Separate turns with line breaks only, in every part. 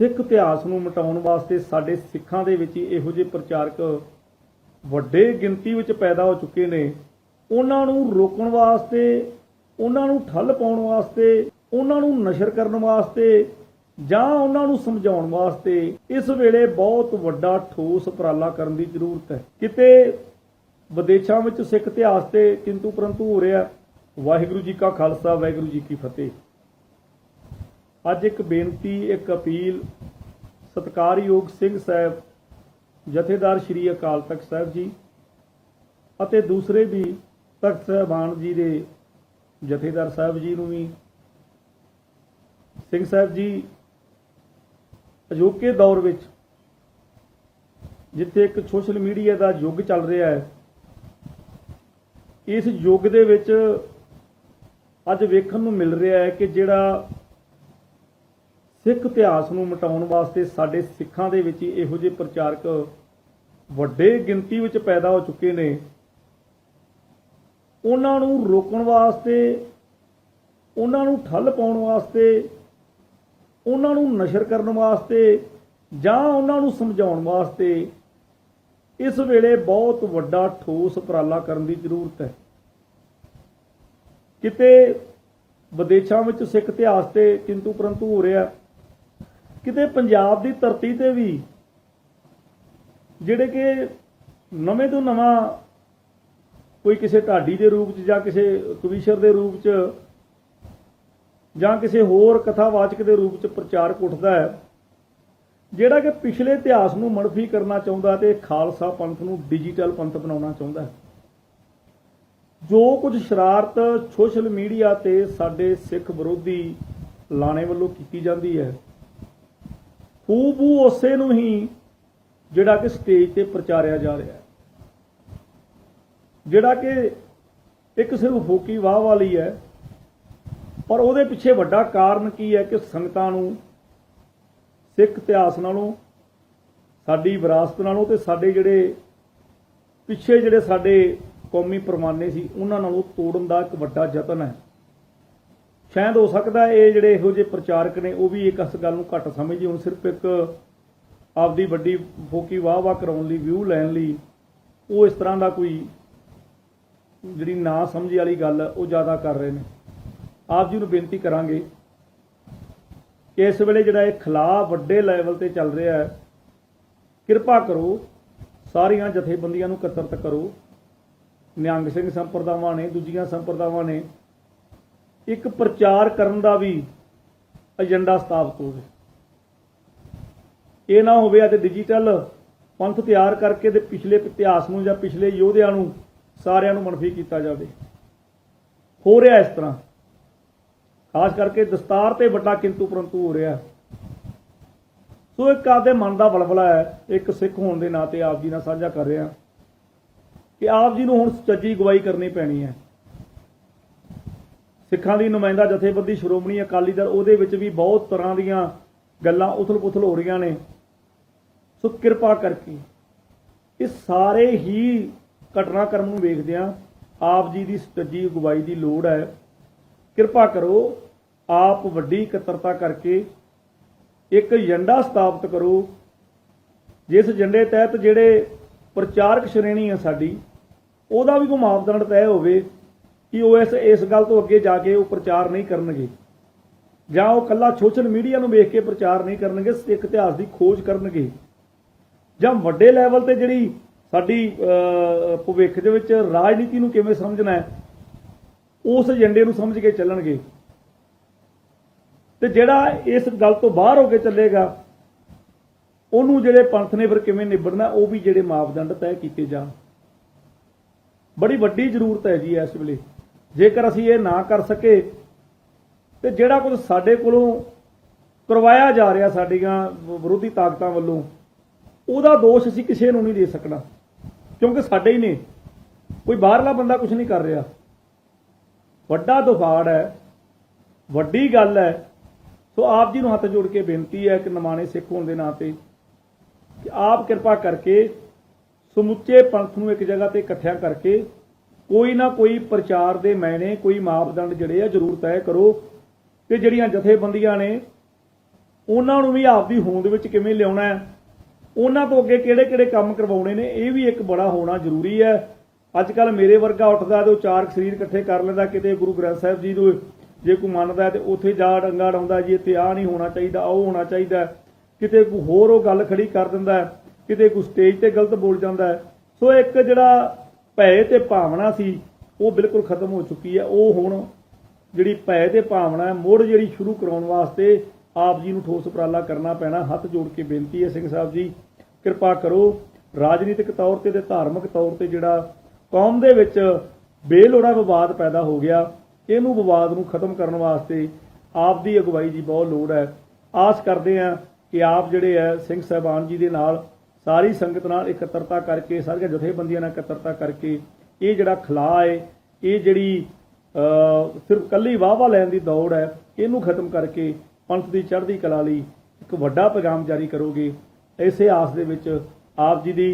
ਸਿੱਖ ਇਤਿਹਾਸ ਨੂੰ ਮਿਟਾਉਣ ਵਾਸਤੇ ਸਾਡੇ ਸਿੱਖਾਂ ਦੇ ਵਿੱਚ ਹੀ ਇਹੋ ਜਿਹੇ ਪ੍ਰਚਾਰਕ ਵੱਡੇ ਗਿਣਤੀ ਵਿੱਚ ਪੈਦਾ ਹੋ ਚੁੱਕੇ ਨੇ। ਉਹਨਾਂ ਨੂੰ ਰੋਕਣ ਵਾਸਤੇ, ਉਹਨਾਂ ਨੂੰ ਠੱਲ ਪਾਉਣ ਵਾਸਤੇ, ਉਹਨਾਂ ਨੂੰ ਨਸ਼ਰ ਕਰਨ ਵਾਸਤੇ ਜਾਂ ਉਹਨਾਂ ਨੂੰ ਸਮਝਾਉਣ ਵਾਸਤੇ ਇਸ ਵੇਲੇ ਬਹੁਤ ਵੱਡਾ ਠੋਸ ਉਪਰਾਲਾ ਕਰਨ ਦੀ ਜ਼ਰੂਰਤ ਹੈ। ਕਿਤੇ ਵਿਦੇਸ਼ਾਂ ਵਿੱਚ ਸਿੱਖ ਇਤਿਹਾਸ ਤੇ ਕਿੰਤੂ ਪਰੰਤੂ ਹੋ ਰਿਹਾ, ਵਾਹਿਗੁਰੂ ਜੀ ਕਾ ਖਾਲਸਾ, ਵਾਹਿਗੁਰੂ ਜੀ ਕੀ ਫਤਿਹ। ਅੱਜ ਇੱਕ ਬੇਨਤੀ, ਇੱਕ ਅਪੀਲ ਸਤਕਾਰਯੋਗ ਸਿੰਘ ਸਾਹਿਬ, ਜਥੇਦਾਰ ਸ਼੍ਰੀ ਅਕਾਲ ਤਖਤ ਸਾਹਿਬ ਜੀ ਅਤੇ ਦੂਸਰੇ ਵੀ ਤਖਤ ਸਾਹਿਬਾਨ ਜੀ ਦੇ ਜਥੇਦਾਰ ਸਾਹਿਬ ਜੀ ਨੂੰ ਵੀ। ਸਿੰਘ ਸਾਹਿਬ ਜੀ, ਅਜੋਕੇ ਦੌਰ ਵਿੱਚ ਜਿੱਥੇ ਇੱਕ ਸੋਸ਼ਲ ਮੀਡੀਆ ਦਾ ਯੁੱਗ ਚੱਲ ਰਿਹਾ ਹੈ, ਇਸ ਯੁੱਗ ਦੇ ਵਿੱਚ ਅੱਜ ਵੇਖਣ ਨੂੰ ਮਿਲ ਰਿਹਾ ਹੈ ਕਿ ਜਿਹੜਾ ਸਿੱਖ ਇਤਿਹਾਸ ਨੂੰ ਮਿਟਾਉਣ ਵਾਸਤੇ ਸਾਡੇ ਸਿੱਖਾਂ ਦੇ ਵਿੱਚ ਇਹੋ ਜਿਹੇ ਪ੍ਰਚਾਰਕ ਵੱਡੇ ਗਿਣਤੀ ਵਿੱਚ ਪੈਦਾ ਹੋ ਚੁੱਕੇ ਨੇ। ਉਹਨਾਂ ਨੂੰ ਰੋਕਣ ਵਾਸਤੇ, ਉਹਨਾਂ ਨੂੰ ਠੱਲ ਪਾਉਣ ਵਾਸਤੇ, ਉਹਨਾਂ ਨੂੰ ਨਸ਼ਰ ਕਰਨ ਵਾਸਤੇ ਜਾਂ ਉਹਨਾਂ ਨੂੰ ਸਮਝਾਉਣ ਵਾਸਤੇ ਇਸ ਵੇਲੇ ਬਹੁਤ ਵੱਡਾ ਠੋਸ ਉਪਰਾਲਾ ਕਰਨ ਦੀ ਜ਼ਰੂਰਤ ਹੈ। ਕਿਤੇ ਵਿਦੇਸ਼ਾਂ ਵਿੱਚ ਸਿੱਖ ਇਤਿਹਾਸ ਤੇ ਕਿੰਤੂ ਪਰੰਤੂ ਹੋ ਰਿਹਾ ਕਿਤੇ ਪੰਜਾਬ ਦੀ ਧਰਤੀ ਤੇ ਵੀ ਜਿਹੜੇ ਕਿ ਨਵੇਂ ਤੋਂ ਨਵਾਂ ਕੋਈ ਕਿਸੇ ਢਾਡੀ ਦੇ ਰੂਪ 'ਚ ਜਾਂ ਕਿਸੇ ਕਵੀਸ਼ਰ ਦੇ ਰੂਪ 'ਚ ਜਾਂ ਕਿਸੇ ਹੋਰ ਕਥਾਵਾਚਕ ਦੇ ਰੂਪ 'ਚ ਪ੍ਰਚਾਰਕ ਉੱਠਦਾ ਹੈ, ਜਿਹੜਾ ਕਿ ਪਿਛਲੇ ਇਤਿਹਾਸ ਨੂੰ ਮਨਫੀ ਕਰਨਾ ਚਾਹੁੰਦਾ ਤੇ ਖਾਲਸਾ ਪੰਥ ਨੂੰ ਡਿਜੀਟਲ ਪੰਥ ਬਣਾਉਣਾ ਚਾਹੁੰਦਾ ਹੈ। ਜੋ ਕੁਝ ਸ਼ਰਾਰਤ ਸੋਸ਼ਲ ਮੀਡੀਆ ਤੇ ਸਾਡੇ ਸਿੱਖ ਵਿਰੋਧੀ ਲਾਣੇ ਵੱਲੋਂ ਕੀਤੀ ਜਾਂਦੀ ਹੈ ਹੂ ਬੂ ਉਸੇ ਨੂੰ ਹੀ ਜਿਹੜਾ ਕਿ ਸਟੇਜ ਤੇ ਪ੍ਰਚਾਰਿਆ ਜਾ ਰਿਹਾ ਹੈ। ਜਿਹੜਾ ਕਿ ਇੱਕ ਸਿਰਫ ਫੋਕੀ ਵਾਹ ਵਾਲੀ ਹੈ, ਪਰ ਉਹਦੇ ਪਿੱਛੇ ਵੱਡਾ ਕਾਰਨ ਕੀ ਹੈ ਕਿ ਸੰਗਤਾਂ ਨੂੰ, ਸਿੱਖ ਇਤਿਹਾਸ ਨਾਲੋਂ, ਸਾਡੀ ਵਿਰਾਸਤ ਨਾਲੋਂ ਤੇ ਸਾਡੇ ਜਿਹੜੇ ਪਿੱਛੇ ਜਿਹੜੇ ਸਾਡੇ ਕੌਮੀ ਪਰਮਾਨੇ ਸੀ, ਉਹਨਾਂ ਨਾਲੋਂ ਤੋੜਨ ਦਾ ਇੱਕ ਵੱਡਾ ਯਤਨ ਹੈ। ਸ਼ਾਇਦ ਹੋ ਸਕਦਾ ਇਹ ਜਿਹੜੇ ਇਹੋ ਜਿਹੇ ਪ੍ਰਚਾਰਕ ਨੇ, ਉਹ ਵੀ ਇੱਕ ਇਸ ਗੱਲ ਨੂੰ ਘੱਟ ਸਮਝਦੇ ਹੁਣ। ਸਿਰਫ ਇੱਕ ਆਪਦੀ ਵੱਡੀ ਫੋਕੀ ਵਾਹ ਵਾਹ ਕਰਾਉਣ ਲਈ, ਵਿਊ ਲੈਣ ਲਈ, ਉਹ ਇਸ ਤਰ੍ਹਾਂ ਦਾ ਕੋਈ ਜਿਹੜੀ ਨਾ ਸਮਝੀ ਵਾਲੀ ਗੱਲ, ਉਹ ਜ਼ਿਆਦਾ ਕਰ ਰਹੇ ਨੇ। ਆਪ ਜੀ ਨੂੰ ਬੇਨਤੀ ਕਰਾਂਗੇ ਕਿ ਇਸ ਵੇਲੇ ਜਿਹੜਾ ਇਹ ਖਲਾ ਵੱਡੇ ਲੈਵਲ ਤੇ ਚੱਲ ਰਿਹਾ ਹੈ, ਕਿਰਪਾ ਕਰੋ, ਸਾਰੀਆਂ ਜਥੇਬੰਦੀਆਂ ਨੂੰ ਇਕੱਤਰਤ ਕਰੋ। ਨਿਹੰਗ ਸਿੰਘ ਸੰਪਰਦਾਵਾਂ ਨੇ, ਦੂਜੀਆਂ ਸੰਪਰਦਾਵਾਂ ਨੇ ਇੱਕ ਪ੍ਰਚਾਰ ਕਰਨ ਦਾ ਵੀ ਏਜੰਡਾ ਸਥਾਪਿਤ ਹੋਵੇ। ਇਹ ਨਾ ਹੋਵੇ ਅਤੇ ਡਿਜੀਟਲ ਪੰਥ ਤਿਆਰ ਕਰਕੇ ਤੇ ਪਿਛਲੇ ਇਤਿਹਾਸ ਨੂੰ ਜਾਂ ਪਿਛਲੇ ਯੋਧਿਆਂ ਨੂੰ ਸਾਰਿਆਂ ਨੂੰ ਮਨਫੀ ਕੀਤਾ ਜਾਵੇ। ਹੋ ਰਿਹਾ ਇਸ ਤਰ੍ਹਾਂ। ਖਾਸ ਕਰਕੇ ਦਸਤਾਰ ਤੇ ਵੱਡਾ ਕਿੰਤੂ ਪਰੰਤੂ ਹੋ ਰਿਹਾ। ਸੋ ਇੱਕ ਆਪਦੇ ਮਨ ਦਾ ਬਲਬਲਾ ਹੈ, ਇੱਕ ਸਿੱਖ ਹੋਣ ਦੇ ਨਾਤੇ ਆਪ ਜੀ ਨਾਲ ਸਾਂਝਾ ਕਰ ਰਿਹਾ। ਕਿ ਆਪ ਜੀ ਨੂੰ ਹੁਣ ਸੱਚੀ ਗਵਾਹੀ ਕਰਨੀ ਪੈਣੀ ਹੈ। ਸਿੱਖਾਂ ਦੀ ਨੁਮਾਇੰਦਾ ਜਥੇਬੰਦੀ ਸ਼੍ਰੋਮਣੀ ਅਕਾਲੀ ਦਲ ਉਹਦੇ ਵਿੱਚ ਵੀ ਬਹੁਤ ਤਰ੍ਹਾਂ ਦੀਆਂ ਗੱਲਾਂ ਉਥਲ-ਪੁਥਲ ਹੋ ਰਹੀਆਂ ਨੇ। ਸੋ ਕਿਰਪਾ ਕਰਕੇ ਇਹ ਸਾਰੇ ਹੀ ਘਟਨਾਕ੍ਰਮ ਨੂੰ ਵੇਖਦਿਆਂ ਆਪ ਜੀ ਦੀ ਸੱਚੀ ਅਗਵਾਈ ਦੀ ਲੋੜ ਹੈ। ਕਿਰਪਾ ਕਰੋ ਆਪ ਵੱਡੀ ਇਕੱਤਰਤਾ ਕਰਕੇ ਇੱਕ ਏਜੰਡਾ ਸਥਾਪਿਤ ਕਰੋ। ਜਿਸ ਏਜੰਡੇ ਤਹਿਤ ਜਿਹੜੇ ਪ੍ਰਚਾਰਕ ਸ਼੍ਰੇਣੀ ਹੈ ਸਾਡੀ, ਉਹਦਾ ਵੀ ਕੋਈ ਮਾਪਦੰਡ ਤੈਅ ਹੋਵੇ। ਕਿ ਉਹ ਇਸ ਇਸ ਗੱਲ ਤੋਂ ਅੱਗੇ ਜਾ ਕੇ ਉਹ ਪ੍ਰਚਾਰ ਨਹੀਂ ਕਰਨਗੇ। ਜਾਂ ਉਹ ਕੱਲਾ ਸੋਸ਼ਲ ਮੀਡੀਆ ਨੂੰ ਵੇਖ ਕੇ ਪ੍ਰਚਾਰ ਨਹੀਂ ਕਰਨਗੇ, ਸਿੱਖ ਇਤਿਹਾਸ ਦੀ ਖੋਜ ਕਰਨਗੇ। ਜਾਂ ਵੱਡੇ ਲੈਵਲ ਤੇ ਜਿਹੜੀ ਸਾਡੀ ਭਵਿੱਖ ਦੇ ਵਿੱਚ ਰਾਜਨੀਤੀ ਨੂੰ ਕਿਵੇਂ ਸਮਝਣਾ ਹੈ, ਉਸ ਏਜੰਡੇ ਨੂੰ ਸਮਝ ਕੇ ਚੱਲਣਗੇ। ਤੇ ਜਿਹੜਾ ਇਸ ਗੱਲ ਤੋਂ ਬਾਹਰ ਹੋ ਕੇ ਚੱਲੇਗਾ, ਉਹਨੂੰ ਜਿਹੜੇ ਪੰਥ ਨੇ ਫਿਰ ਕਿਵੇਂ ਨਿਬੜਨਾ ਉਹ ਵੀ ਜਿਹੜੇ ਮਾਪਦੰਡ ਤੈਅ ਕੀਤੇ ਜਾਣ। ਬੜੀ ਵੱਡੀ ਜ਼ਰੂਰਤ ਹੈ ਜੀ ਇਸ ਵੇਲੇ। ਜੇਕਰ ਅਸੀਂ ਇਹ ਨਾ ਕਰ ਸਕੇ, ਤੇ ਜਿਹੜਾ ਕੁਝ ਸਾਡੇ ਕੋਲੋਂ ਕਰਵਾਇਆ ਜਾ ਰਿਹਾ ਸਾਡੀਆਂ ਵਿਰੋਧੀ ਤਾਕਤਾਂ ਵੱਲੋਂ, ਉਹਦਾ ਦੋਸ਼ ਅਸੀਂ ਕਿਸੇ ਨੂੰ ਨਹੀਂ ਦੇ ਸਕਣਾ, ਕਿਉਂਕਿ ਸਾਡੇ ਹੀ ਨੇ। ਕੋਈ ਬਾਹਰਲਾ ਬੰਦਾ ਕੁਝ ਨਹੀਂ ਕਰ ਰਿਹਾ। ਵੱਡਾ ਦੁਫਾੜ ਹੈ, ਵੱਡੀ ਗੱਲ ਹੈ। ਸੋ ਆਪ ਜੀ ਨੂੰ ਹੱਥ ਜੋੜ ਕੇ ਬੇਨਤੀ ਹੈ ਕਿ ਨਮਾਣੇ ਸਿੱਖ ਹੋਣ ਦੇ ਨਾਂ 'ਤੇ, ਕਿ ਆਪ ਕਿਰਪਾ ਕਰਕੇ ਸਮੁੱਚੇ ਪੰਥ ਨੂੰ ਇੱਕ ਜਗ੍ਹਾ ਤੇ ਇਕੱਠਿਆਂ ਕਰਕੇ ਕੋਈ ਨਾ ਕੋਈ ਪ੍ਰਚਾਰ ਦੇ ਮੈਨੇ, ਕੋਈ ਮਾਪਦੰਡ ਜਿਹੜੇ ਆ ਜ਼ਰੂਰ ਤੈਅ ਕਰੋ। ਤੇ ਜਿਹੜੀਆਂ ਜਥੇਬੰਦੀਆਂ ਨੇ, ਉਹਨਾਂ ਨੂੰ ਵੀ ਆਪਦੀ ਹੋਂਦ ਵਿੱਚ ਕਿਵੇਂ ਲਿਆਉਣਾ ਹੈ? ਉਹਨਾਂ ਤੋਂ ਅੱਗੇ ਕਿਹੜੇ ਕਿਹੜੇ ਕੰਮ ਕਰਵਾਉਣੇ ਨੇ, ਇਹ ਵੀ ਇੱਕ ਬੜਾ ਹੋਣਾ ਜ਼ਰੂਰੀ ਹੈ। ਅੱਜ ਕੱਲ ਮੇਰੇ ਵਰਗਾ ਉੱਠਦਾ ਤੇ ਉਹ ਚਾਰ ਸਰੀਰ ਇਕੱਠੇ ਕਰ ਲੈਂਦਾ, ਕਿਤੇ ਗੁਰੂ ਗ੍ਰੰਥ ਸਾਹਿਬ ਜੀ ਨੂੰ ਜੇ ਕੋਈ ਮੰਨਦਾ ਹੈ ਤੇ ਉੱਥੇ ਜਾ ਡੰਗਾ ਡਾਉਂਦਾ ਜੀ ਇੱਥੇ ਆ ਨਹੀਂ ਹੋਣਾ ਚਾਹੀਦਾ ਉਹ ਹੋਣਾ ਚਾਹੀਦਾ ਕਿਤੇ ਕੋਈ ਹੋਰ ਉਹ ਗੱਲ ਖੜੀ ਕਰ ਦਿੰਦਾ ਕਿਤੇ ਕੋਈ ਸਟੇਜ ਤੇ ਗਲਤ ਬੋਲ ਜਾਂਦਾ ਸੋ ਇੱਕ ਜਿਹੜਾ ਭੈ ਤੇ ਭਾਵਨਾ ਸੀ, ਉਹ ਬਿਲਕੁਲ ਖਤਮ ਹੋ ਚੁੱਕੀ ਹੈ। ਉਹ ਹੁਣ ਜਿਹੜੀ ਭੈ ਤੇ ਭਾਵਨਾ ਹੈ, ਮੁੜ ਜਿਹੜੀ ਸ਼ੁਰੂ ਕਰਾਉਣ ਵਾਸਤੇ ਆਪ ਜੀ ਨੂੰ ਠੋਸ ਉਪਰਾਲਾ ਕਰਨਾ ਪੈਣਾ। ਹੱਥ ਜੋੜ ਕੇ ਬੇਨਤੀ ਹੈ ਸਿੰਘ ਸਾਹਿਬ ਜੀ, ਕਿਰਪਾ ਕਰੋ ਰਾਜਨੀਤਿਕ ਤੌਰ ਤੇ ਤੇ ਧਾਰਮਿਕ ਤੌਰ ਤੇ ਜਿਹੜਾ ਕੌਮ ਦੇ ਵਿੱਚ ਬੇਲੋੜਾ ਵਿਵਾਦ ਪੈਦਾ ਹੋ ਗਿਆ, ਇਹਨੂੰ ਵਿਵਾਦ ਨੂੰ ਖਤਮ ਕਰਨ ਵਾਸਤੇ ਆਪ ਦੀ ਅਗਵਾਈ ਦੀ ਬਹੁਤ ਲੋੜ ਹੈ। ਆਸ ਕਰਦੇ ਹਾਂ ਕਿ ਆਪ ਜਿਹੜੇ ਹੈ, ਸਿੰਘ ਸਾਹਿਬਾਨ ਜੀ ਦੇ ਨਾਲ ਸਾਰੀ ਸੰਗਤ ਨਾਲ ਇਕੱਤਰਤਾ ਕਰਕੇ ਸਾਰੀਆਂ ਜਥੇਬੰਦੀਆਂ ਨਾਲ ਇਕੱਤਰਤਾ ਕਰਕੇ ਇਹ ਜਿਹੜਾ ਖਲਾਅ ਹੈ ਇਹ ਜਿਹੜੀ ਸਿਰਫ ਕੱਲੀ ਵਾਹਵਾ ਲੈਣ ਦੀ ਦੌੜ ਹੈ ਇਹਨੂੰ ਖਤਮ ਕਰਕੇ ਪੰਥ ਦੀ ਚੜ੍ਹਦੀ ਕਲਾ ਲਈ ਇੱਕ ਵੱਡਾ ਪੈਗਾਮ ਜਾਰੀ ਕਰੋਗੇ। ਇਸੇ ਆਸ ਦੇ ਵਿੱਚ ਆਪ ਜੀ ਦੀ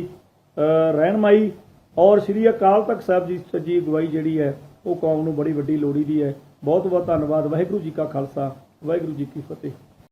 ਅ, ਰਹਿਨਮਾਈ ਔਰ ਸ੍ਰੀ ਅਕਾਲ ਤਖਤ ਸਾਹਿਬ ਜੀ ਸੱਜੀ ਅਗਵਾਈ ਜਿਹੜੀ ਹੈ ਉਹ ਕੌਮ ਨੂੰ ਬੜੀ ਵੱਡੀ ਲੋੜੀ ਦੀ ਹੈ। ਬਹੁਤ ਬਹੁਤ ਧੰਨਵਾਦ। ਵਾਹਿਗੁਰੂ ਜੀ ਕਾ ਖਾਲਸਾ ਵਾਹਿਗੁਰੂ ਜੀ ਕੀ ਫਤਿਹ।